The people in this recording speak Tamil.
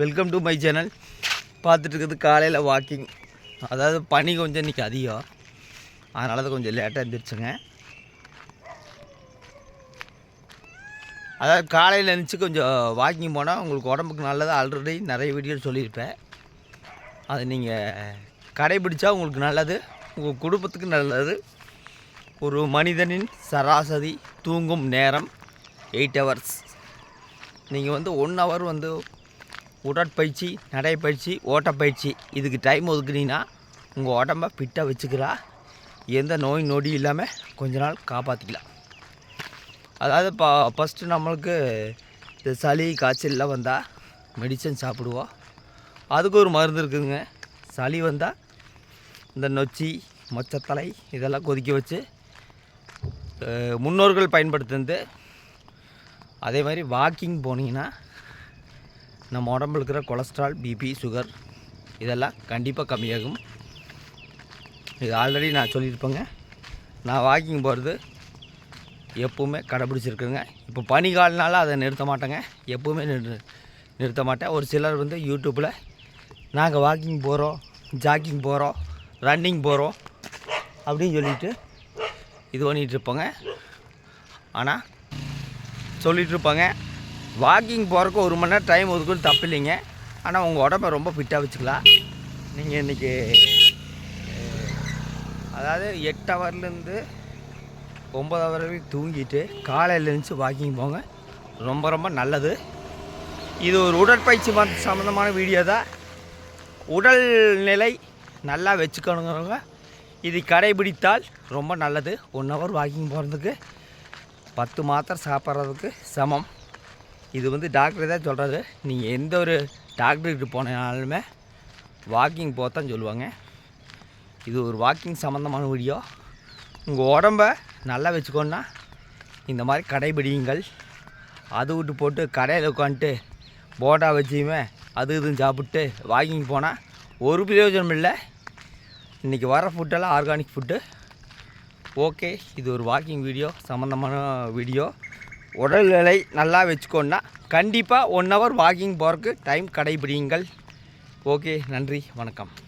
வெல்கம் டு மை சேனல் பார்த்துட்டு இருக்கிறது காலையில் வாக்கிங் அதாவது பனி கொஞ்சம் இன்றைக்கி அதிகம். அதனால தான் கொஞ்சம் லேட்டாக எழுந்திரிச்சுங்க அதாவது காலையில் எழுந்துச்சு கொஞ்சம் வாக்கிங் போனால் உங்களுக்கு உடம்புக்கு நல்லது. ஆல்ரெடி நிறைய வீடியோ சொல்லியிருப்பேன். அது நீங்கள் கடைபிடிச்சா உங்களுக்கு நல்லது. உங்கள் குடும்பத்துக்கு நல்லது. ஒரு மனிதனின் சராசரி தூங்கும் நேரம் எயிட் ஹவர்ஸ் நீங்கள் வந்து ஒன் ஹவர் வந்து உடற்பயிற்சி நடைப்பயிற்சி ஓட்டப்பயிற்சி. இதுக்கு டைம் ஒதுக்குனீங்கன்னா உங்கள் உடம்ப ஃபிட்டாக வச்சுக்கிறா. எந்த நோய் நொடி இல்லாமல் கொஞ்ச நாள் காப்பாற்றிக்கலாம் அதாவது இப்போ ஃபஸ்ட்டு நம்மளுக்கு இந்த சளி காய்ச்சல்லாம் வந்தால் மெடிசன் சாப்பிடுவோம். அதுக்கு ஒரு மருந்து இருக்குதுங்க. சளி வந்தால் இந்த நொச்சி மொச்சத்தலை இதெல்லாம் கொதிக்க வச்சு முன்னோர்கள் பயன்படுத்துனது. அதே மாதிரி வாக்கிங் போனீங்கன்னா நம்ம உடம்புல இருக்கிற கொலஸ்ட்ரால் பிபி சுகர் இதெல்லாம் கண்டிப்பாக கம்மியாகும். இது ஆல்ரெடி நான் சொல்லியிருப்பேங்க. நான் வாக்கிங் போகிறது எப்பவுமே கடைப்பிடிச்சிருக்குங்க இப்போ பனிக்காலனால அதை நிறுத்த மாட்டேங்க. எப்பவுமே நிறு நிறுத்த மாட்டேன். ஒரு சிலர் வந்து யூடியூப்பில் நாங்கள் வாக்கிங் போகிறோம் ஜாக்கிங் போகிறோம் ரன்னிங் போகிறோம் அப்படின்னு சொல்லிட்டு இது பண்ணிகிட்டு இருப்போங்க. ஆனால் சொல்லிகிட்ருப்பாங்க வாக்கிங் போகிறக்கு ஒரு மணி நேரம் டைம் ஒதுக்குறது தப்பு இல்லைங்க ஆனால் உங்கள் உடம்ப ரொம்ப ஃபிட்டாக வச்சுக்கலாம். நீங்கள் இன்றைக்கி அதாவது எட்டு ஹவர்லேருந்து ஒம்பது ஹவர் வரைக்கும் தூங்கிட்டு காலையில் எழுந்துச்சு வாக்கிங் போங்க. ரொம்ப ரொம்ப நல்லது. இது ஒரு உடற்பயிற்சி சம்மந்தமான வீடியோ தான். உடல்நிலை நல்லா வச்சுக்கணுங்கிறவங்க இது கடைபிடித்தால் ரொம்ப நல்லது. ஒன் ஹவர் வாக்கிங் போகிறதுக்கு பத்து மாத்திரை சாப்பிட்றதுக்கு சமம். இது வந்து டாக்டர் தான் சொல்கிறது நீங்கள் எந்த ஒரு டாக்டர்கிட்ட போனாலுமே வாக்கிங் போத்தான் சொல்லுவாங்க. இது ஒரு வாக்கிங் சம்மந்தமான வீடியோ உங்கள் உடம்ப நல்லா வச்சுக்கோன்னா இந்த மாதிரி கடைபிடியுங்கள். அது விட்டு போட்டு கடையில் உட்காந்துட்டு போட்டா வச்சுமே அது இதுன்னு சாப்பிட்டு வாக்கிங் போனால் ஒரு பிரயோஜனம் இல்லை. இன்றைக்கி வர ஃபுட்டெல்லாம் ஆர்கானிக் ஃபுட்டு ஓகே இது ஒரு வாக்கிங் வீடியோ சம்மந்தமான வீடியோ உடல்நிலை நல்லா வச்சுக்கோன்னா கண்டிப்பாக ஒன் ஹவர் வாக்கிங் போகிறதுக்கு டைம் கடைபிடிங்கள் ஓகே நன்றி வணக்கம்.